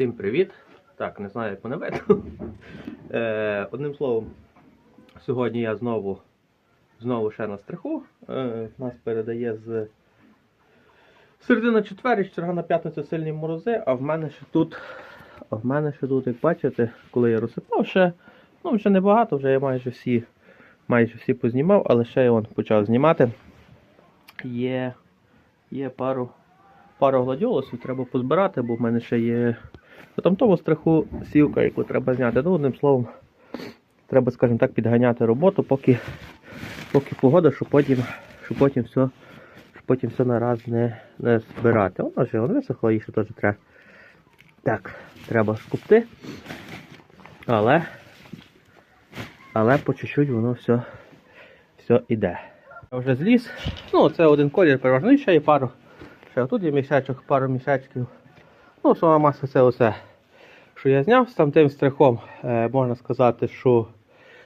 Всім привіт! Так, не знаю, як мене видно. Е, одним словом, сьогодні я знову знову ще на стриху. Е, нас передає з середина четвері, черга на п'ятницю сильні морози, а в мене ще тут, а в мене ще тут, як бачите, коли я розсипав, ще, ну вже небагато, вже я майже всі, майже всі познімав, але ще я почав знімати. Є, є пару пару гладіолусів треба позбирати, бо в мене ще є там тому страху сівка, яку треба зняти. Ну, одним словом, треба, скажімо так, підганяти роботу, поки, поки погода, щоб потім, щоб потім все, щоб потім все нараз не, не збирати. Воно воно висохло, її ще теж треба. Так, треба скупти. Але, але по чуть-чуть воно все, все іде. Я вже зліз. Ну, це один колір переважно. Ну, і ще є пару. Ще тут є мішечок, пару мішечків. Ну, сама маса це усе, що я зняв з там тим стрихом. Е, можна сказати, що,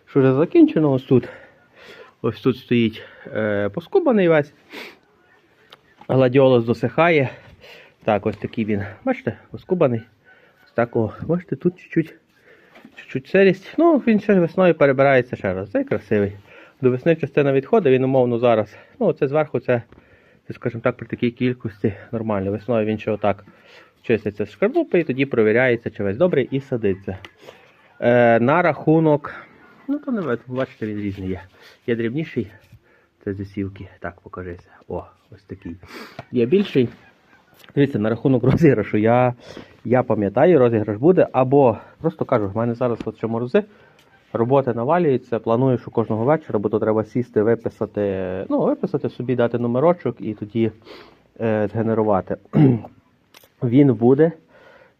що вже закінчено. Ось тут. Ось тут стоїть е, поскубаний весь. Гладіолус досихає. Так, ось такий він. Бачите, поскубаний. Ось так, о, бачите, тут чуть-чуть чуть-чуть. Ну, він ще весною перебирається ще раз. Цей красивий. До весни частина відходить, він умовно зараз. Ну, це зверху це, скажімо так, при такій кількості нормально. Весною він ще отак чиститься з шкарлупи і тоді провіряється, чи весь добрий і садиться. Е, на рахунок. Ну, то не бачите, він різний є. Є дрібніший, це засівки. Так, покажися. О, ось такий. Є більший. Дивіться, на рахунок розіграшу. Я, я пам'ятаю, розіграш буде. Або, просто кажу, в мене зараз от що морози. Роботи навалюється, планую, що кожного вечора, бо то треба сісти, виписати, ну, виписати собі, дати номерочок і тоді е, згенерувати. Він буде.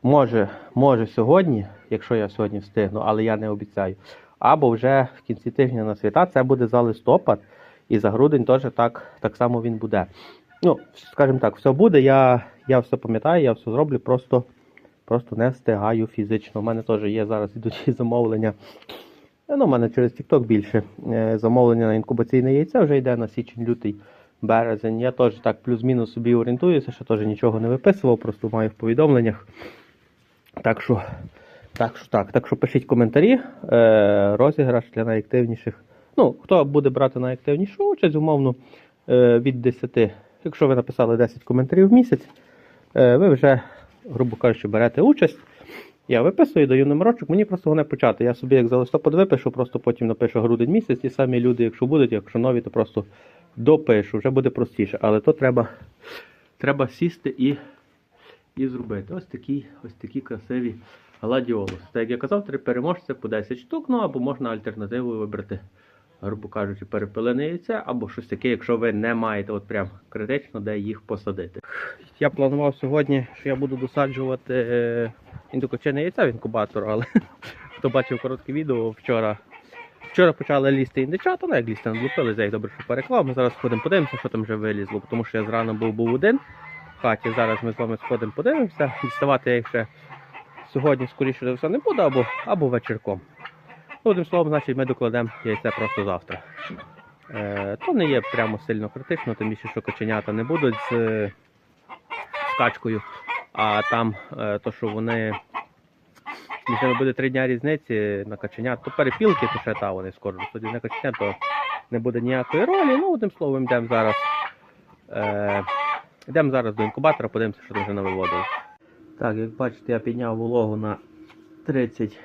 Може, може сьогодні, якщо я сьогодні встигну, але я не обіцяю. Або вже в кінці тижня на свята це буде за листопад, і за грудень теж так, так само він буде. Ну, скажімо так, все буде, я, я все пам'ятаю, я все зроблю, просто, просто не встигаю фізично. У мене теж є зараз ідучі замовлення. Ну, у мене через TikTok більше е, замовлення на інкубаційне яйце вже йде на січень, лютий, березень. Я теж так плюс-мінус собі орієнтуюся, що теж нічого не виписував, просто маю в повідомленнях. Так що, так що, так, так що пишіть коментарі. Е, розіграш для найактивніших. Ну, хто буде брати найактивнішу участь, умовно, е, від 10. Якщо ви написали 10 коментарів в місяць, е, ви вже, грубо кажучи, берете участь. Я виписую, даю номерочок, мені просто головне почати. Я собі як за листопад випишу, просто потім напишу грудень місяць, і самі люди, якщо будуть, якщо нові, то просто допишу, вже буде простіше. Але то треба, треба сісти і, і зробити. Ось такі, ось такі красиві гладіолуси. Так як я казав, три переможця по 10 штук, ну або можна альтернативу вибрати, грубо кажучи, перепилене яйце, або щось таке, якщо ви не маєте от прям критично, де їх посадити. Я планував сьогодні, що я буду досаджувати е, індукочене яйце в інкубатор, але хто бачив коротке відео вчора. Вчора почали лізти індичата, ну як лізти надлупили, я їх добре, що переклав. Ми зараз сходимо подивимося, що там вже вилізло, тому що я зрано був був один в хаті. Зараз ми з вами сходимо подивимося. Діставати я їх ще сьогодні, скоріше за все, не буду, або, або вечірком. Ну, одним словом, значить, ми докладемо яйце просто завтра. Е, то не є прямо сильно критично, тим більше, що коченята не будуть з, з качкою, а там е, то, що вони. Між ними буде три дня різниці на каченят, то перепілки, то ще та вони скоро тоді на каченят, то не буде ніякої ролі. Ну, одним словом, йдемо зараз. Е, йдемо зараз до інкубатора, подивимося, що там вже навиводили. Так, як бачите, я підняв вологу на 30.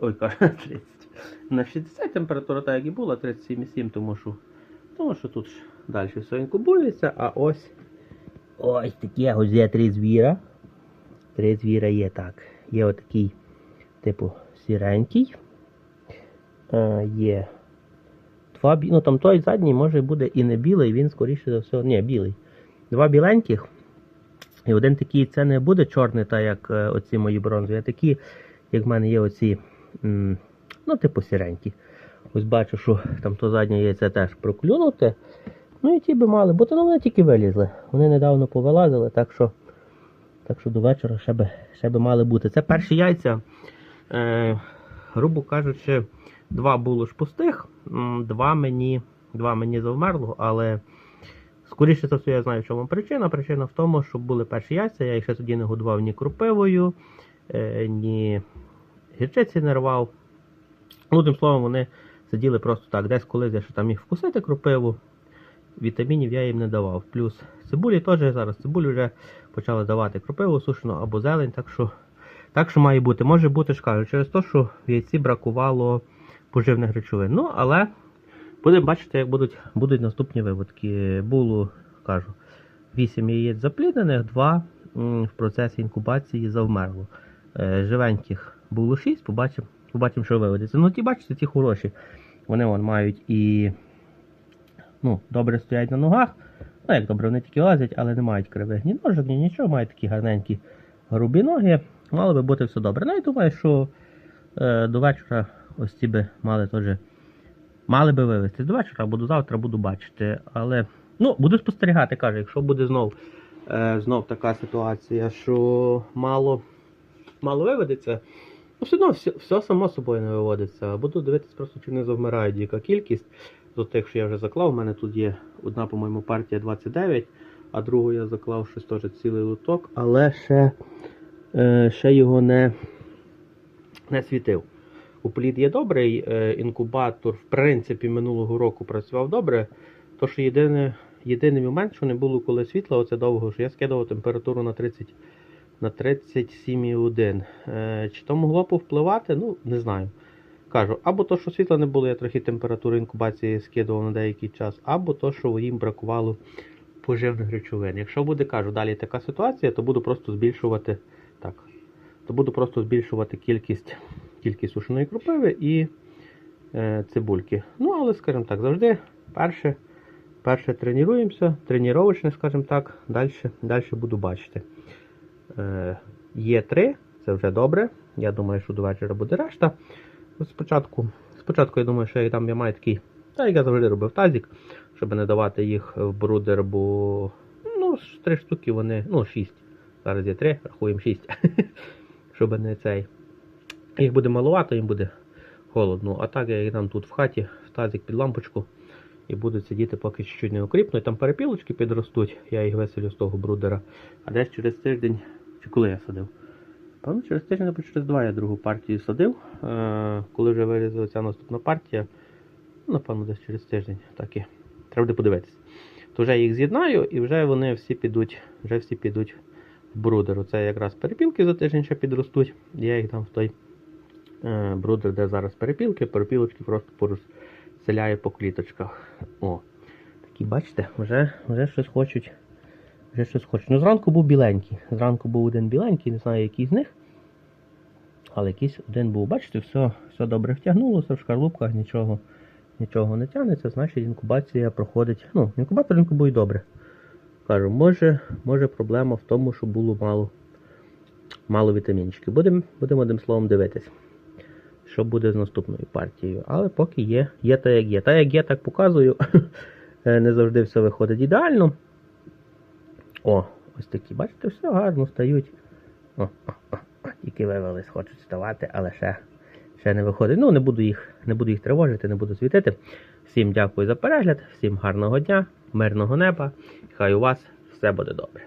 Ой, кажу, 30. На 60 температура так як і була, 37,7, тому що, тому що тут ж далі все інкубується, а ось ось такі ось є три звіра. Три звіра є так. Є отакий, типу, сіренький. Е, є два бі... Ну там той задній може буде і не білий, він скоріше за все. Ні, білий. Два біленьких. І один такий, це не буде чорний, так як е, оці мої бронзові, а такі, як в мене є оці, м, ну, типу сіренькі. Ось бачу, що там то заднє яйце теж проклюнуте. Ну і ті би мали, бо то ну, вони тільки вилізли. Вони недавно повилазили, так що, так що до вечора ще би, ще би мали бути. Це перші яйця, е, грубо кажучи, два було ж пустих, два мені, два мені завмерло, але. Скоріше за все, я знаю, в чому причина. Причина в тому, що були перші яйця, я їх ще тоді не годував ні крупивою, е, ні гірчиці не рвав. Одним словом, вони сиділи просто так. Десь колись я ще там міг вкусити кропиву, вітамінів я їм не давав. Плюс цибулі теж зараз цибулі вже почали давати кропиву сушену або зелень, так що, так що має бути. Може бути, ж кажу, через те, що в яйці бракувало поживних речовин. Ну, але будемо бачити, як будуть, будуть наступні виводки. Було, кажу, 8 яєць запліднених, 2 в процесі інкубації завмерло. Е, Живеньких було 6, побачимо, побачимо, що виведеться. Ну, ті, бачите, ті хороші. Вони вон, мають і ну, добре стоять на ногах. Ну, як добре, вони тільки лазять, але не мають кривих ні ножок, ні нічого, мають такі гарненькі грубі ноги. Мало би бути все добре. Ну і думаю, що е, до вечора ось ці би мали теж мали би вивезти. До вечора або до завтра буду бачити. Але ну, буду спостерігати, каже, якщо буде знов, е, знов така ситуація, що мало, мало виведеться. Ну, все одно все, все само собою не виводиться. Буду дивитися просто, чи не завмирають яка кількість. З тих, що я вже заклав, у мене тут є одна, по-моєму, партія 29, а другу я заклав щось теж цілий лоток, але ще, ще його не, не світив. Уплід є добрий, е, інкубатор, в принципі, минулого року працював добре. То, що єдине, єдиний момент, що не було коли світла, оце довго, що я скидував температуру на 30 на 37,1. Е, чи то могло повпливати? Ну, не знаю. Кажу, або то, що світла не було, я трохи температуру інкубації скидував на деякий час, або то, що їм бракувало поживних речовин. Якщо буде, кажу, далі така ситуація, то буду просто збільшувати так, то буду просто збільшувати кількість, кількість сушеної кропиви і е, цибульки. Ну, але, скажімо так, завжди перше, перше тренуємося, тренувачне, скажімо так, далі, далі буду бачити. Е, є три, це вже добре. Я думаю, що до вечора буде решта. Спочатку, спочатку я думаю, що я там я маю такий, та як я завжди робив тазик, щоб не давати їх в брудер, бо ну, три штуки вони, ну, шість. Зараз є три, рахуємо шість. щоб не цей. Їх буде малувато, їм буде холодно. А так я їх дам тут в хаті, в тазик під лампочку. І будуть сидіти, поки чуть-чуть не окріпнуть. Там перепілочки підростуть, я їх веселю з того брудера. А десь через тиждень, чи коли я садив? Певно, через тиждень або через два я другу партію садив. Е, коли вже вирізала ця наступна партія, ну, напевно, десь через тиждень, так і треба буде подивитися. То вже їх з'єднаю і вже вони всі підуть, вже всі підуть брудер. Оце якраз перепілки за тиждень ще підростуть. Я їх там в той е, брудер, де зараз перепілки, перепілочки просто порозселяю по кліточках. О, такі, бачите, вже, вже щось хочуть. Вже щось хочуть. Ну, зранку був біленький. Зранку був один біленький, не знаю, який з них. Але якийсь один був. Бачите, все, все добре втягнулося, в шкарлупках нічого, нічого не тягнеться, значить інкубація проходить. Ну, інкубатор інкубує добре. Кажу, може, може проблема в тому, що було мало, мало вітамінчиків. Будемо, будемо одним словом дивитись, що буде з наступною партією. Але поки є, є та як є. Та як є, так показую. Не завжди все виходить ідеально. О, ось такі, бачите, все гарно стають. О, о, о, о, тільки вивелись, хочуть вставати, але ще, ще не виходить. Ну, не буду їх, не буду їх тривожити, не буду світити. Всім дякую за перегляд, всім гарного дня, мирного неба. Хай у вас все буде добре.